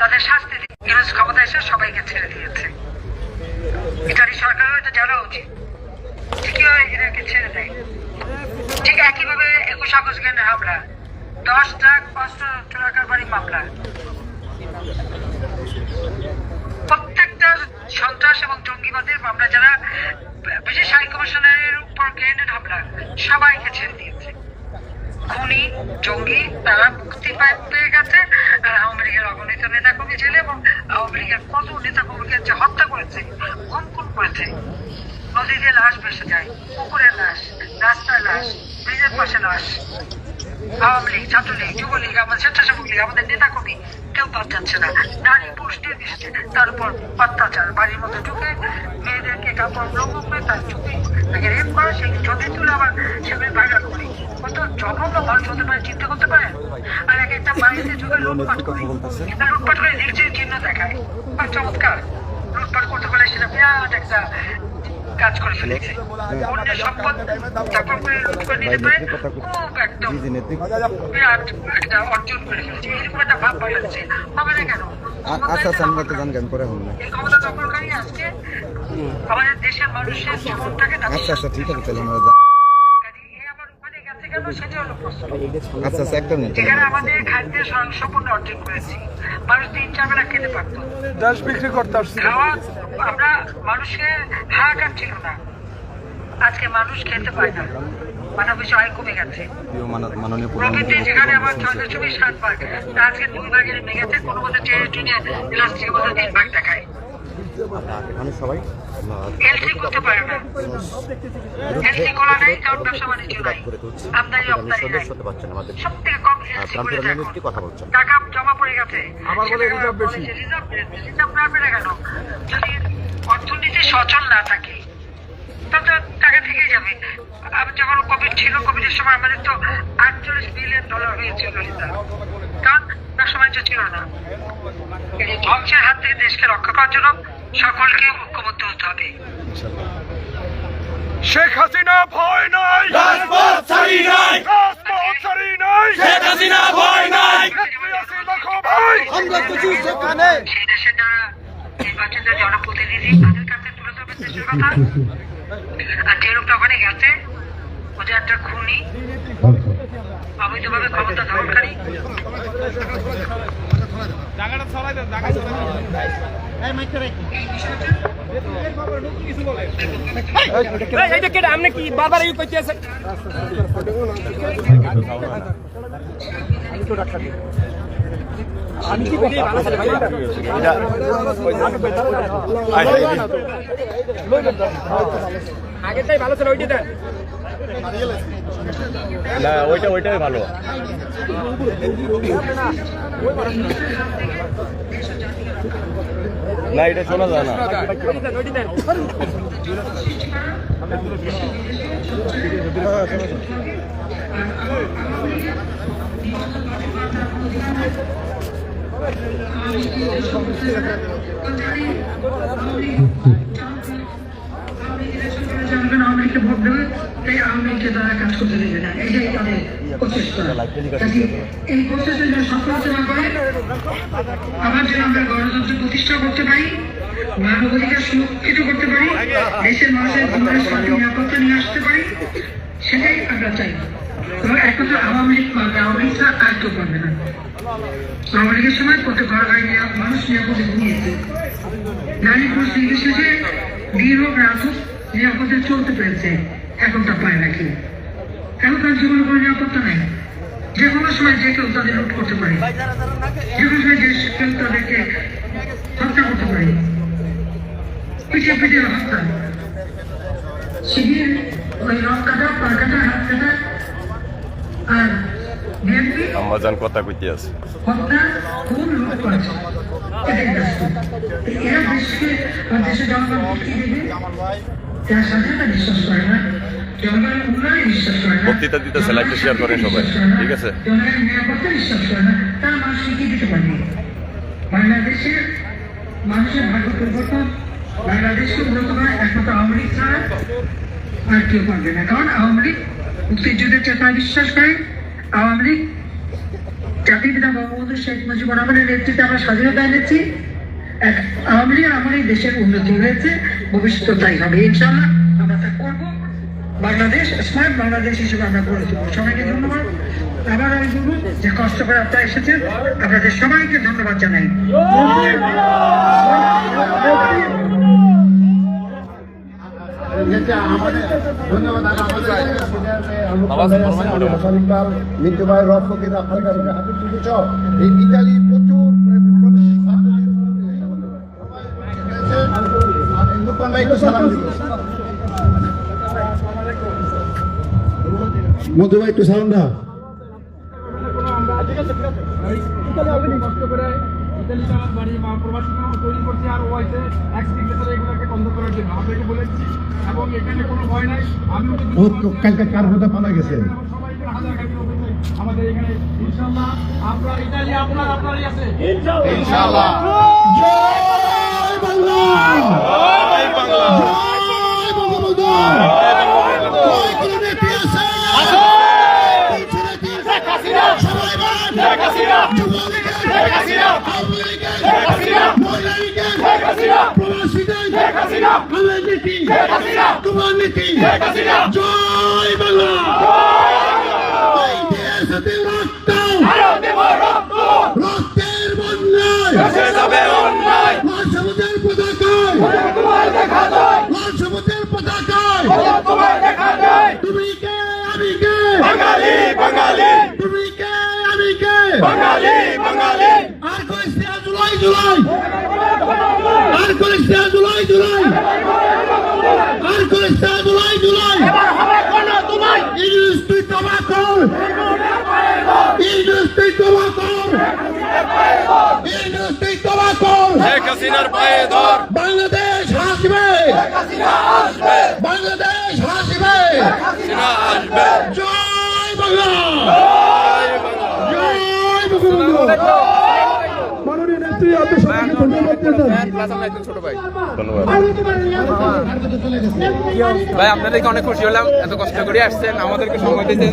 তাদের শাস্তি ইউনুস ক্ষমতা এসে সবাইকে ছেড়ে দিয়েছে। ইতালি সরকারও এটা জানা উচিত। ছেড়ে দেয়। একুশ আগস্ট হামলা। দশ মামলা। প্রত্যেকটা সন্ত্রাস এবং জঙ্গিবাদের যারা, বিশেষ কমিশনারের উপর হামলা, সবাইকে ছেড়ে দিয়েছে। খুনি জঙ্গি, তারা মুক্তি পেয়ে গেছে। আওয়ামী লীগের অগণিত নেতা কর্মী ছিল এবং আওয়ামী লীগের কত নেতা কর্মীকে যে হত্যা করেছে গুম খুন করেছে। লাশ ভেসে যায়, পুকুরের লাশ রাস্তায় লাশ, ব্রিজের পাশে লাশ। আওয়ামী লীগ, ছাত্রলীগ, যুবলীগ, আমাদের স্বেচ্ছাসেবক লীগ, আমাদের নেতা কর্মী কেউ বাদ যাচ্ছে না। নারী পুরুষ নির্বিশেষে তার উপর অত্যাচার, বাড়ির মধ্যে ঢুকে মেয়েদেরকে কাপড় করে তার তাকে রেপ করে, সেই ছবি তুলে আবার সেগুলি ভাইরাল করি। কত জঘন্য মানুষ হতে পারে চিন্তা করতে পারেন আর এক একটা বাড়িতে ঢুকে লুটপাট করে লুটপাট করে নিশ্চয়ই চিহ্ন দেখায়। আর চমৎকার লুটপাট করতে পারলে সেটা বিরাট একটা কাজ করে ফেলেছে। অন্যের সম্পদ দখল করে লুট করে নিতে পারে খুব একদম বিরাট একটা অর্জন করে ফেলেছে। এরকম একটা ভাব বাড়াচ্ছে হবে না কেন? আচ্ছা আচ্ছা আমরা তো জানগান করে হন না। এই ক্ষমতা দখলকারী আজকে আমাদের দেশের মানুষের জীবনটাকে আচ্ছা আচ্ছা ঠিক আছে তাহলে আমরা যা- কাজে এ আবার ওখানে গেছে কেন সেটা হলো প্রশ্ন। আচ্ছা আচ্ছা একটা মিনিট যেখানে আমাদের খাদ্যের স্বয়ংসম্পূর্ণ অর্জন করেছি। মানুষ তিন চার বেলা খেতে পারতো। দেশ বিক্রি করতে আসছে। খাওয়া আমরা মানুষের হাহাকার ছিল না। আজকে মানুষ খেতে পায় না। আয় কমে গেছে। প্রকৃতি যেখানে আমার ছয় দশমিক সাত ভাগ। তা আজকে দুই ভাগের নেমে কোনো মতো টেনে টুনে ইলাস্টিকের মতো তিন ভাগ দেখায়। এখানে সবাই? থেকে কথা বলছেন। টাকা জমা পড়ে গেছে। আমার বলে রিজার্ভ বেশি। রিজার্ভ না কেন যদি অর্থনীতি সচল না থাকে তখন তো টাকা থেকেই যাবে। আমি যখন কোভিড ছিল কোভিডের সময় আমাদের তো আটচল্লিশ বিলিয়ন ডলার হয়েছিল কারণ ব্যবসা বাণিজ্য ছিল না। ধ্বংসের হাত থেকে দেশকে রক্ষা করার জন্য সকলকে ঐক্যবদ্ধ হতে হবে শেখ হাসিনা ভয় নাই। রাজপথ ছাড়ি নাই। রাজপথ ছাড়ি নাই। শেখ হাসিনা ভয় নাই। বিরাশি লক্ষ ভাই। সেই দেশের যারা নির্বাচিত জনপ্রতিনিধি তাদের কাছে তুলে ধরবে কথা। আর যে লোকটা ওখানে গেছে ওদের একটা খুনি অবৈধভাবে ক্ষমতা দখলকারী এইটা কেটে আপনি কি বারবার এই করতে আছেন আমি কি বলি ভালো ছিল ভাই আগেরটাই ভালো ছিল ওইটা দেন না ওইটা ওইটাই ভালো না এটা শোনা যায় না। আওয়ামী লীগকে ভোট দেবে তাই আওয়ামী তারা কাজ করতে দেবে না। এটাই তাদের এই প্রচেষ্টা যদি সফল হতে না পারে, আবার যেন আমরা গণতন্ত্র প্রতিষ্ঠা করতে পারি মানবাধিকার সুরক্ষিত করতে পারি, দেশের মানুষের জীবনের সাথে নিরাপত্তা নিয়ে আসতে পারি, সেটাই আমরা চাই। এবং একমাত্র আওয়ামী লীগ পারবে আওয়ামী লীগ আর কেউ পারবে না। আওয়ামী লীগের সময় প্রত্যেক ঘর ঘরে মানুষ নিরাপদে ঘুমিয়েছে। নারী পুরুষ নির্বিশেষে দিন হোক নিরাপদে চলতে পেরেছে। এখন তা পায় নাকি কেন তার জীবনে কোনো নিরাপত্তা নেই? যে কোনো সময় যে কেউ তাদের লুট করতে পারে। যে কোনো সময় যে কেউ তাদেরকে হত্যা করতে পারে। পিছিয়ে পিছিয়ে হত্যা। শিবির ওই রক কাটা পা কাটা হাত কাটা আর বিএনপি কথা কইতে আছে। হত্যা খুন লুট করেছে এরা দেশকে দেশের জনগণ কি দেবে এরা স্বাধীনতা বিশ্বাস করে না জনগণের উন্নয়নে বিশ্বাস করে না বক্তৃতা দিতেছে, লাইভটা share করেন সবাই। ঠিক আছে? জনগণের নিরাপত্তা বিশ্বাস করে না তারা মানুষকে কি দিতে পারবে বাংলাদেশের মানুষের ভাগ্য পরিবর্তন বাংলাদেশকে উন্নত করা একমাত্র আওয়ামী লীগ ছাড়া আর কেউ পারবে না কারণ আওয়ামী লীগ মুক্তিযুদ্ধের চেতনায় বিশ্বাস করে আওয়ামী লীগ জাতির পিতা বঙ্গবন্ধু শেখ মুজিবুর রহমানের নেতৃত্বে আমরা স্বাধীনতা এনেছি। আওয়ামী লীগের আমার এই দেশের উন্নতি হয়েছে। ভবিষ্যৎ তাই হবে। ইনশাল্লাহ আমরা তা করব। বাংলাদেশ স্মার্ট বাংলাদেশ হিসেবে আমরা গড়ে তুলবো। সবাইকে ধন্যবাদ। আবার আমি বলব যে কষ্ট করে আপনারা এসেছেন। আপনাদের সবাইকে ধন্যবাদ জানাই। মিন্টু ভাই রফ ফকির আপনার কাছে হাতে তুলেছ এই ইতালি প্রচুর একটু সালাম দিন। মধু ভাই একটু সালাম দাও। কষ্ট করে ইতালি যাওয়ার বাড়ি বা প্রবাসী তৈরি করছে আর ও হয়েছে এক এগুলোকে বন্ধ করার জন্য। আপনাকে বলেছি এবং এখানে কোনো ভয় নাই। যদি ও কালকে কার কথা পালা গেছে? আমাদের এখানে ইনশাল্লাহ আপনার ইতালি আপনার আপনারই আছে। জয় বাংলা! জয় বাংলা। জয় বঙ্গবন্ধু জয় কোন নেত্রী আছে পিছনে তিন সবাই বাদ যুবলীগের আওয়ামী লীগের মহিলা লীগের প্রবাসীদের বাংলার নীতি তোমার নীতি জয় বাংলা রক্তের বন্যায় পতাকায় লাল সবুজের পতাকায় তুমি কে আমি কে বাঙালি বাঙালি তুমি কে আমি কে বাঙালি বাঙালি আর করিস না জুলাই। আর করিস না জুলাই জুলাই। আর করিস না জুলাই জুলাই। ইংলিশ তুই তবা কর। ইংলিশ তুই তবা কর। ইংলিশ তুই তবা কর। শেখ হাসিনার পায়ে ধর। বাংলাদেশ হাসবে। বাংলাদেশ হাসবে। জয় বাংলা। জয় বঙ্গবন্ধু ভাই আপনাদেরকে অনেক খুশি হলাম। এত কষ্ট করে আসছেন আমাদেরকে সময় দিয়েছেন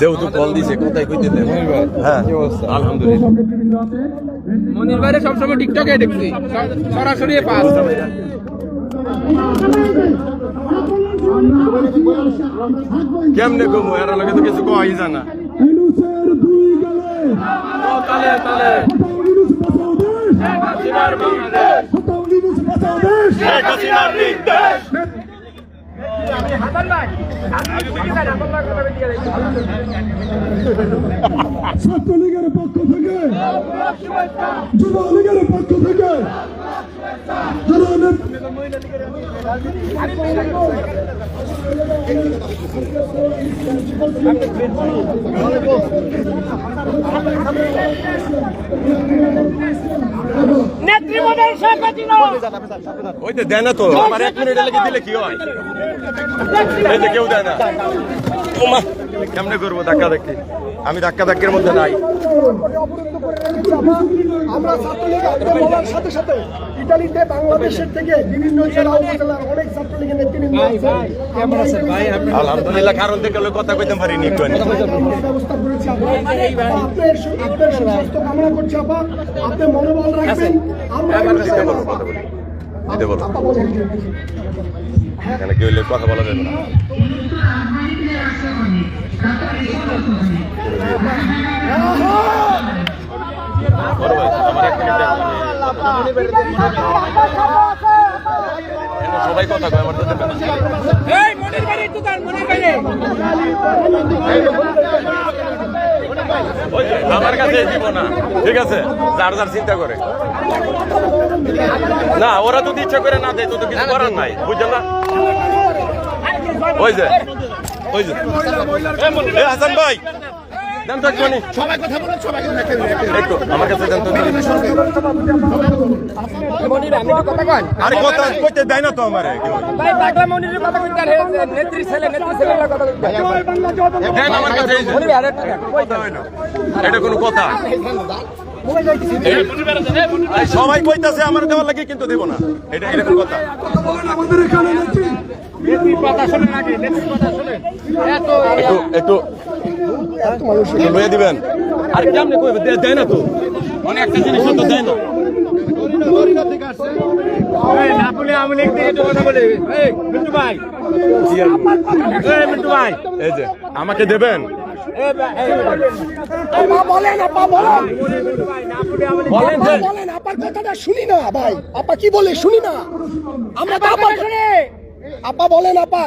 যেহেতু কল দিছে কোথায় কইতে দেন হ্যাঁ। আলহামদুলিল্লাহ। মনির ভাইরে সবসময় টিকটকে দেখছি। সরাসরি পাস। কেমনে কমু এর লগে তো কিছু কই জানা ইনুসের দুই গালে। তালে তালে। হাসিনার বাংলাদেশ। হটাও ইনুস বাঁচাও দেশ শেখ হাসিনার নির্দেশ। ছাত্রলীগের পক্ষ থেকে, যুবলীগের পক্ষ থেকে ওই তো দেয় না তো। আমার এক মিনিট লেগে দিলে কি হয়? কেউ দেয় না। কেমনে করব ধাক্কা ধাক্কি? আমি ধাক্কা ধাক্কির মধ্যে নাই। আমরা ছাত্রলীগ আজকে বলার সাথে সাথে ইতালিতে বাংলাদেশের থেকে বিভিন্ন জেলা উপজেলার অনেক ছাত্রলীগের নেতৃবৃন্দ আছে আমরা এখানে আলহামদুলিল্লাহ কারণ থেকে কথা কইতে পারিনি ব্যবস্থা করেছি আপনার আপনার সুস্বাস্থ্য কামনা করছি আপা। আপনি মনোবল রাখবেন। আমরা দিতে বলো। এখানে কেউ কথা বলা যাবে না। সবাই কথা কয় আমার তো দেবে না। এই মনির ভাইয়ের দোকান মনির ভাইরে ওই যে, আমার কাছে দিব না। ঠিক আছে? যার যার চিন্তা করে। না, ওরা যদি ইচ্ছা করে না দেয়, তো কিছু করার নাই। বুঝছেন না? ওই যে ওই যে। হাসান ভাই দেন তো একটুখানি সবাই কথা বলেন সবাই একটু আমার কাছে দেন তো মনির আমি তো কথা কন আরে কথা কইতে দেয় না তো আমারে ভাই পাগলা মনিরের কথা কইতে আর নেত্রী ছেলে নেত্রী ছেলের কথা কইতে দেন আমার কাছে মনির আরে কথা হইল। এটা কোনো কথা সবাই কইতাছে আমার দেওয়ার লাগে কিন্তু দেব না এটা এটা কোনো কথা আমাদের এখানে নেত্রী নেত্রীর কথা একটু লয়ে দিবেন। আর কেমনে কইবে দেয় না তো। মানে একটা জিনিস তো দেয় না। এই যে আমাকে দেবেন? বলেন আপার কথাটা শুনি না ভাই। আপা কি বলে শুনি না। আমরা তো আপা আপা বলেন আপা।